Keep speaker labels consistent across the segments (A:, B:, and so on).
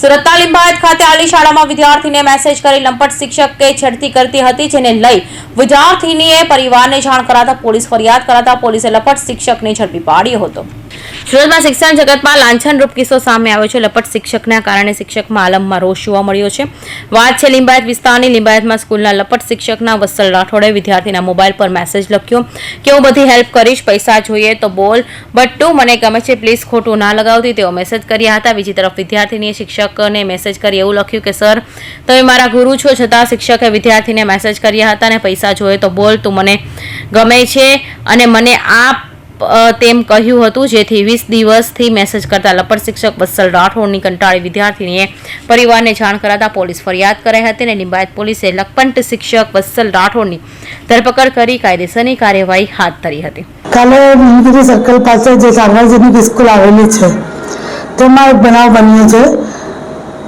A: સુરતના લિંબાયત ખાતે આલી શાળામાં વિદ્યાર્થીને મેસેજ કરી લંપટ શિક્ષકે છેડતી કરતી હતી, જેને લઈ વિદ્યાર્થીનીએ પરિવારને જાણ કરાતા પોલીસ ફરિયાદ કરાતા પોલીસે લંપટ શિક્ષકને ઝડપી પાડ્યો હતો. સુરતમાં શિક્ષણ જગતમાં લાંછનરૂપ કિસ્સો સામે આવ્યો છે. લપટ શિક્ષકના કારણે શિક્ષકમાં આલમમાં રોષ જોવા મળ્યો છે. વાત છે લિંબાયત વિસ્તારની. લિંબાયતમાં સ્કૂલના લપટ શિક્ષકના વત્સલ રાઠોડે વિદ્યાર્થીના મોબાઈલ પર મેસેજ લખ્યો કે, હું બધી હેલ્પ કરીશ, પૈસા જોઈએ તો બોલ. બટ તું મને ગમે છે, પ્લીઝ ખોટું ના લગાવતી. તેઓ મેસેજ કર્યા હતા. બીજી તરફ વિદ્યાર્થીનીએ શિક્ષકને મેસેજ કરી એવું લખ્યું કે, સર, તમે મારા ગુરુ છો, છતાં શિક્ષકે વિદ્યાર્થીને મેસેજ કર્યા હતા અને પૈસા જોઈએ તો બોલ. તું મને ગમે છે અને મને આ તેમ કહ્યું હતું, જેથી વીસ દિવસથી મેસેજ કરતા લપટ શિક્ષક વત્સલ રાઠોડની કંટાળી વિદ્યાર્થીનીએ પરિવારને જાણ કરાતા પોલીસ ફરિયાદ કરાઈ હતી અને લિંબાયત પોલીસે લખપંટ શિક્ષક વત્સલ રાઠોડની ધરપકડ કરી કાયદેસરની કાર્યવાહી હાથ ધરી હતી.
B: કાલે નીલગિરી સર્કલ પાસે જે સાર્વજનિક સ્કૂલ આવેલી છે, તેમાં એક બનાવ બન્યો છે.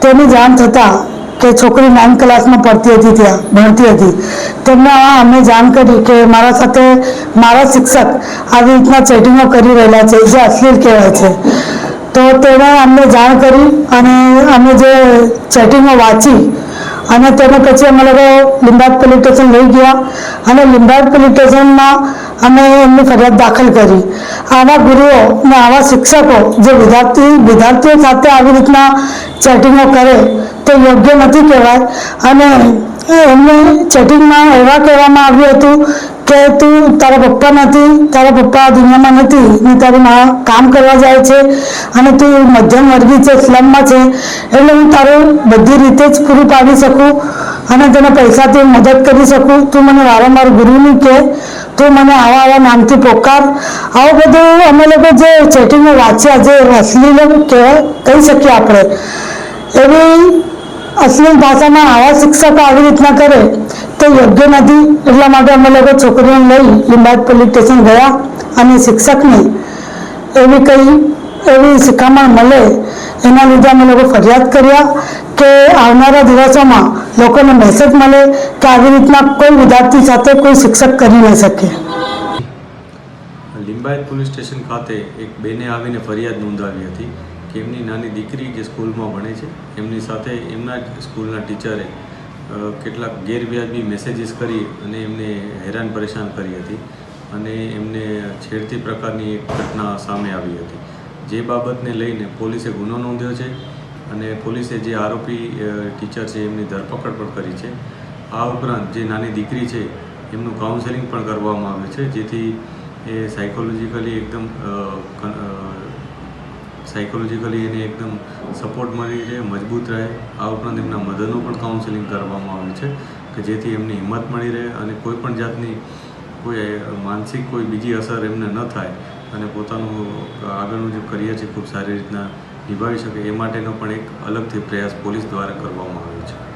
B: તેની જાણ થતાં કે છોકરી નાઇન ક્લાસમાં પડતી હતી ત્યાં, ભણતી હતી. તેમને અમે જાણ કરી કે મારા સાથે મારા શિક્ષક આવી રીતના ચેટિંગો કરી રહેલા છે, જે અશ્લીલ કહેવાય છે. તો તેણે અમને જાણ કરી અને અમે જે ચેટિંગો વાંચી અને તેને પછી અમે લોકો લીંબાદ પોલીસ સ્ટેશન લઈ ગયા અને લીંબાદ પોલીસ સ્ટેશનમાં અમે એમની ફરિયાદ દાખલ કરી. આવા ગુરુઓ અને આવા શિક્ષકો જે વિદ્યાર્થી વિદ્યાર્થીઓ સાથે આવી રીતના ચેટિંગો કરે તે યોગ્ય નથી કહેવાય અને એમને ચેટિંગમાં એવા કહેવામાં આવ્યું હતું કે તું તારા પપ્પા નથી, તારા પપ્પા દુનિયામાં નથી, ને તારી મા કામ કરવા જાય છે અને તું મધ્યમ વર્ગી છે, સ્લમમાં છે, એટલે હું તારું બધી રીતે જ પૂરું પાડી શકું અને તને પૈસાથી મદદ કરી શકું. તું મને વારંવાર ગુરુની કહે તું મને આવા આવા નામથી પોકાર. આવું બધું અમે લોકો જે ચેટિંગો વાંચ્યા, જે અશ્લીલ કહેવાય, કહી શકીએ આપણે. એવી અશ્લીલ ભાષામાં આવા શિક્ષકો આવી રીતના કરે તે યોગ્ય નથી. એટલા માટે અમે લોકો છોકરીઓને લઈ લીંબાદ પોલીસ સ્ટેશન ગયા અને શિક્ષકને એવી કંઈ, એવી શિખામણ મળે એના લીધે અમે લોકો ફરિયાદ કર્યા કે આવનારા દિવસોમાં લોકોને મેસેજ મળે કે આવી રીતના કોઈ વિદ્યાર્થી સાથે કોઈ શિક્ષક કરી ન શકે.
C: લિંબાયત પોલીસ સ્ટેશન ખાતે એક બેને આવીને ફરિયાદ નોંધાવી હતી. કે એમની નાની દીકરી જે સ્કૂલમાં ભણે છે, એમની સાથે એમના સ્કૂલના ટીચરે કેટલાક ગેરવ્યાજબી મેસેજીસ કરી અને એમને હેરાન પરેશાન કરી હતી અને એમને છેડતી પ્રકારની એક ઘટના સામે આવી હતી. જે બાબતને લઈને પોલીસે ગુનો નોંધ્યો છે અને પોલીસે જે આરોપી ટીચર છે એમની ધરપકડ પણ કરી છે. આ ઉપરાંત જે નાની દીકરી છે, એમનું કાઉન્સેલિંગ પણ કરવામાં આવે છે, જેથી એ સાયકોલોજીકલી એકદમ સાયકોલોજીકલી એને એકદમ સપોર્ટ મળી રહે, મજબૂત રહે. આ ઉપરાંત એમના મધરનું પણ કાઉન્સેલિંગ કરવામાં આવે છે, કે જેથી એમને હિંમત મળી રહે અને કોઈ પણ જાતની કોઈ માનસિક કોઈ બીજી અસર એમને ન થાય અને પોતાનું આગળનું જે કરિયર છે ખૂબ સારી રીતના નિભાવી શકે, એ માટેનો પણ એક અલગથી પ્રયાસ પોલીસ દ્વારા કરવામાં આવે છે.